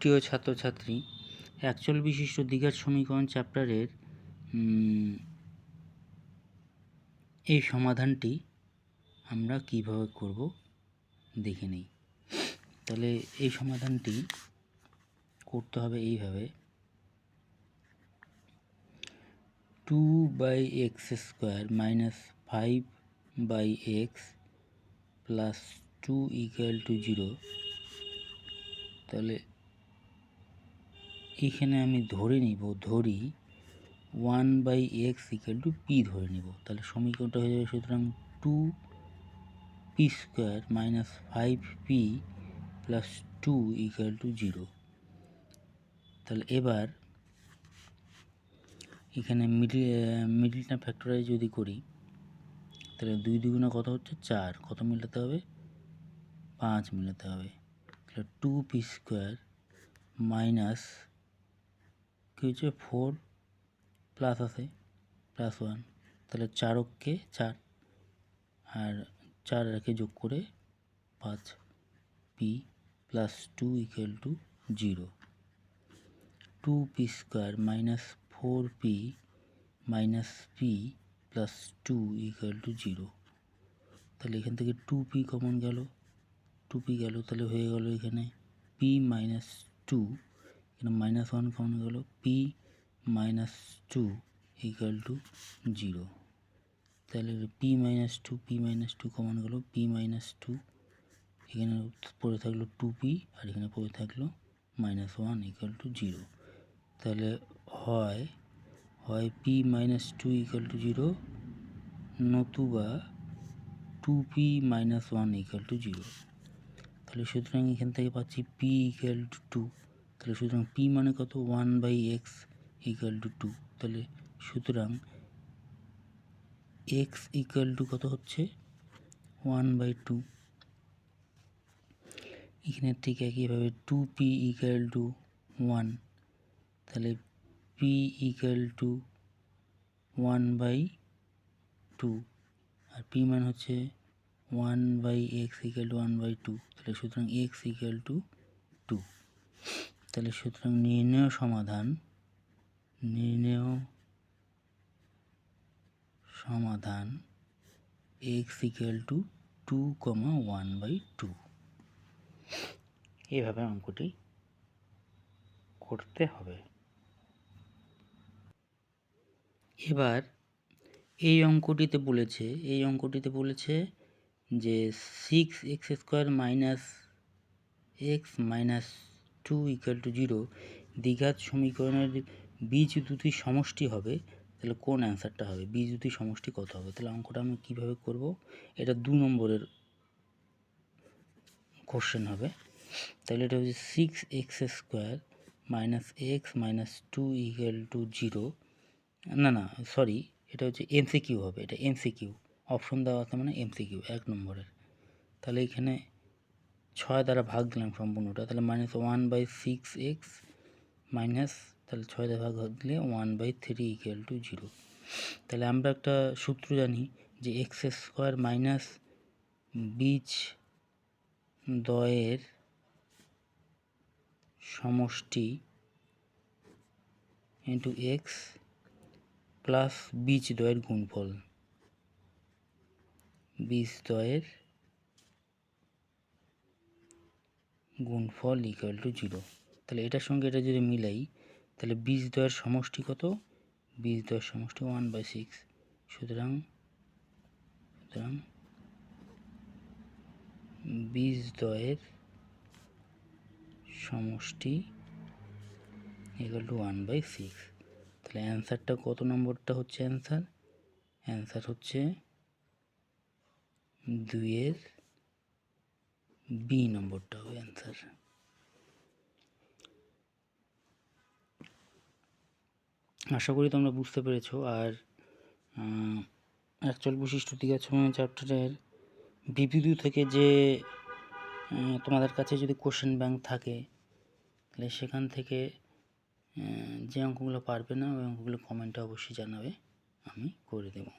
প্রিয় ছাত্রছাত্রী অ্যাকচুয়াল বিশিষ্ট দ্বিঘাত সমীকরণ চ্যাপ্টারের এই সমাধানটি আমরা কীভাবে করব দেখে নিই। তাহলে এই সমাধানটি করতে হবে এইভাবে। Two by X square minus five by X plus two equal to zero তাহলে এখানে আমি ধরে নিব, ধরি one by X equal to P ধরে নিব। তাহলে সমীকরণটা হয়ে যাবে সুতরাং two P square minus five P plus two equal to zero তাহলে এবার এখানে মিডিল মিডিলটা ফ্যাক্টরাইজ যদি করি, তাহলে দুই দুগুণে কত হচ্ছে? চার। কত মিলাতে হবে? পাঁচ মিলাতে হবে। তাহলে টু পি স্কোয়ার মাইনাস কী ফোর প্লাস আছে প্লাস ওয়ান তাহলে চারককে চার। আর চার রেখে যোগ করে পাঁচ P plus two equal to zero two P square minus four P minus P plus two equal to zero তাহলে এখান থেকে টু পি কমন গেল। টু পি গেল, তাহলে হয়ে গেল এখানে পি মাইনাস টু এখানে মাইনাস ওয়ান কমন গেল P minus two equal to zero তাহলে P minus two P minus two common গেল পি মাইনাস টু এখানে পড়ে থাকল টু পি আর এখানে পড়ে থাকল minus one equal to zero তাহলে হয় হয় P minus two equal to zero নতুবা two P minus one equal to zero তাহলে সুতরাং এখান থেকে পাচ্ছি পি ইকুয়াল টু টু তাহলে সুতরাং পি মানে কত? One by X equal to two তাহলে সুতরাং এক্স ইকুয়াল টু কত হচ্ছে? ওয়ান বাই টু এখানে ঠিক একইভাবে two P equal to one তাহলে P equal to one by two R P মান হচ্ছে one by X equal to one by two তাহলে সুতরাং এক্স ইকুয়াল টু টু তাহলে সুতরাং নির্ণয় সমাধান নির্ণয় সমাধান X equal to two comma one by two এভাবে অঙ্কটি করতে হবে। এবার এই অঙ্কটিতে বলেছে, এই অঙ্কটিতে বলেছে যে six X square minus X minus two equal to zero, দ্বিঘাত সমীকরণের বীজ দুটি সমষ্টি হবে, তাহলে কোন অ্যান্সারটা হবে? বীজ দুটি সমষ্টি কত হবে? তাহলে অঙ্কটা আমি কীভাবে করব? এটা দু নম্বরের কোশ্চেন হবে। তাহলে এটা হচ্ছে six X square minus X minus two equal to zero না না সরি এটা হচ্ছে এমসিকিউ হবে, এটা এমসিকিউ অপশন দেওয়া আছে মানে এমসিকিউ এক নম্বরের। তাহলে এখানে ছয় দ্বারা ভাগ দিলাম সম্পূর্ণটা, তাহলে minus one by six X minus তাহলে ছয় দ্বারা ভাগ দিলে one by three equal to zero তাহলে আমরা একটা সূত্র জানি যে এক্স স্কোয়ার মাইনাস বীজ দয়ের সমষ্টি ইন্টু এক্স প্লাস বীজ দয়ের গুণফল, বীজ দয়ের গুণফল ইকুয়াল টু জিরো তাহলে এটার সঙ্গে এটা যদি মিলাই, তাহলে বীজ দয়ের সমষ্টি কত? বীজ দয়ের সমষ্টি ওয়ান বাই সিক্স সুতরাং সুতরাং বীজ দয়ের সমষ্টি equal to one by six তাহলে অ্যান্সারটা কত নম্বরটা হচ্ছে অ্যান্সার অ্যান্সার হচ্ছে দুইয়ের বি নম্বরটা হবে অ্যান্সার আশা করি তোমরা বুঝতে পেরেছ। আর অ্যাকচুয়াল বৈশিষ্ট্য দ্বিঘাত সময় চ্যাপ্টারের বিপিডু থেকে যে তোমাদের কাছে যদি কোশ্চেন ব্যাংক থাকে, তাহলে সেখান থেকে যে অঙ্কগুলো পারবে না, ওই অঙ্কগুলো কমেন্টে অবশ্যই জানাবে। আমি করে দেবো।